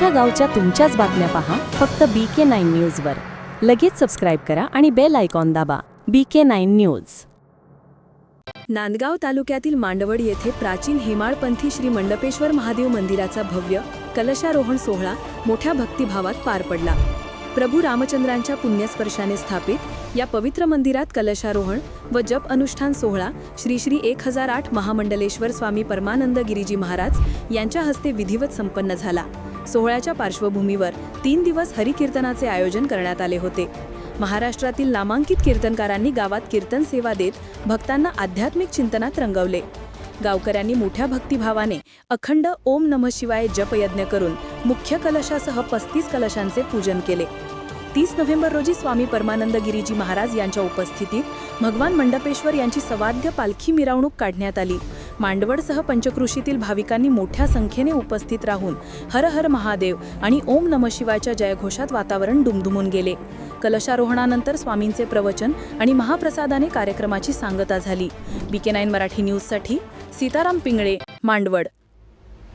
तुमच्या गावच्या तुमच्याच बातम्या पहा फक्त बी के नाईन न्यूजवर लगेच सबस्क्राईब करा आणि बेल आयकॉन दाबा. B K nine news Nandgaon तालुक्यातील मांडवड येथे प्राचीन हेमाळपंथी श्री मंडपेश्वर महादेव मंदिराचा भव्य कलशारोहण सोहळा मोठ्या भक्तिभावात पार पडला. प्रभू रामचंद्रांच्या पुण्यस्पर्शाने स्थापित या पवित्र मंदिरात कलशारोहण व जप अनुष्ठान सोहळा श्री श्री एक हजार आठ महामंडलेश्वर स्वामी परमानंद गिरीजी महाराज यांच्या हस्ते विधिवत संपन्न झाला. सोहळ्याच्या पार्श्वभूमीवर तीन दिवस हरिकीर्तनाचे आयोजन करण्यात आले होते. महाराष्ट्रातील नामांकित कीर्तनकारांनी गावात कीर्तन सेवा देत भक्तांना आध्यात्मिक चिंतनात रंगवले. गावकऱ्यांनी मोठ्या भक्तिभावाने अखंड ओम नम शिवाय जपयज्ञ करून मुख्य कलशासह पस्तीस कलशांचे पूजन केले. तीस नोव्हेंबर रोजी स्वामी परमानंद गिरीजी महाराज यांच्या उपस्थितीत भगवान मंडपेश्वर यांची सवाद्य पालखी मिरवणूक काढण्यात आली. मांडवडसह पंचकृषीतील भाविकांनी मोठ्या संख्येने उपस्थित राहून हर हर महादेव आणि ओम नम शिवायच्या जयघोषात वातावरण दुमदुमून गेले. कलशारोहणानंतर स्वामींचे प्रवचन आणि महाप्रसादाने कार्यक्रमाची सांगता झाली. बीके नाईन मराठी न्यूजसाठी सीताराम पिंगळे मांडवड.